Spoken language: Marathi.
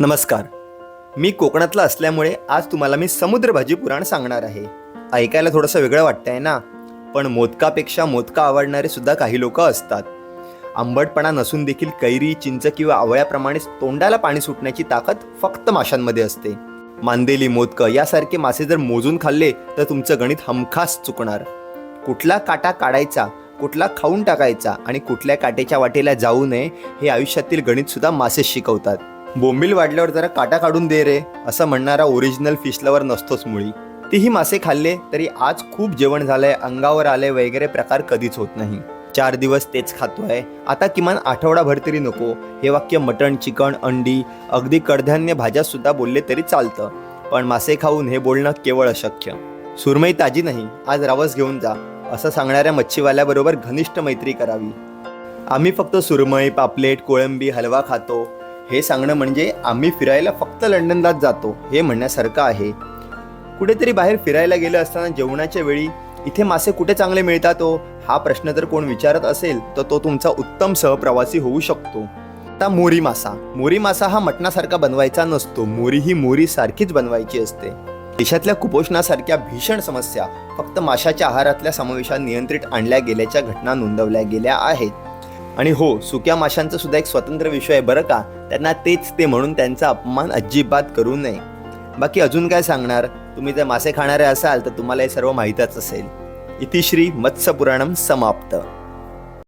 नमस्कार. मी कोकणातला असल्यामुळे आज तुम्हाला मी समुद्रभाजी पुराण सांगणार आहे. ऐकायला थोडंसं वेगळं वाटतंय ना? पण मोदकापेक्षा मोदका आवडणारे सुद्धा काही लोक असतात. आंबटपणा नसून देखील कैरी चिंच किंवा आवळ्याप्रमाणेच तोंडाला पाणी सुटण्याची ताकद फक्त माशांमध्ये असते. मांदेली मोदकं यासारखे मासे जर मोजून खाल्ले तर तुमचं गणित हमखास चुकणार. कुठला काटा काढायचा कुठला खाऊन टाकायचा आणि कुठल्या काटेच्या वाटेला जाऊ नये हे आयुष्यातील गणित सुद्धा मासे शिकवतात. बोंबील वाढल्यावर जरा काटा काढून दे रे असं म्हणणारा ओरिजिनल फिशलवर नसतोच मुळी. तीही मासे खाल्ले तरी आज खूप जेवण झालंय अंगावर आले वगैरे प्रकार कधीच होत नाही. चार दिवस तेच खातोय. आता किमान आठवडाभर तरी नको. हे वाक्य मटण चिकन अंडी अगदी कडधान्य भाज्या सुद्धा बोलले तरी चालतं. पण मासे खाऊन हे बोलणं केवळ अशक्य. सुरमई ताजी नाही आज रवस घेऊन जा असं सांगणाऱ्या मच्छीवाल्याबरोबर घनिष्ठ मैत्री करावी. आम्ही फक्त सुरमई पापलेट कोळंबी हलवा खातो. हे सांगणं म्हणजे आम्ही फिरायला फक्त लंडनलाच जातो हे म्हणण्यासारखं आहे. कुठेतरी बाहेर फिरायला गेलं असताना जेवणाच्या वेळी इथे मासे कुठे चांगले मिळतात हो? हा प्रश्न जर कोण विचारत असेल तर तो तुमचा उत्तम सहप्रवासी होऊ शकतो. आता मोरी मासा. मोरी मासा हा मटणासारखा बनवायचा नसतो. मोरी ही मोरी सारखीच बनवायची असते. देशातल्या कुपोषणासारख्या भीषण समस्या फक्त माशाच्या आहारातल्या समावेशात नियंत्रित आणल्या गेल्याच्या घटना नोंदवल्या गेल्या आहेत. आणि हो सुक्या माशांचा सुद्धा एक स्वतंत्र विषय आहे बरं का? त्यांना तेच ते म्हणून त्यांचा अपमान अजिबात करू नये. बाकी अजून काय सांगणार? तुम्ही जर मासे खाणारे असाल तर तुम्हाला हे सर्व माहीतच असेल. इतिश्री मत्स्य पुराणम समाप्त.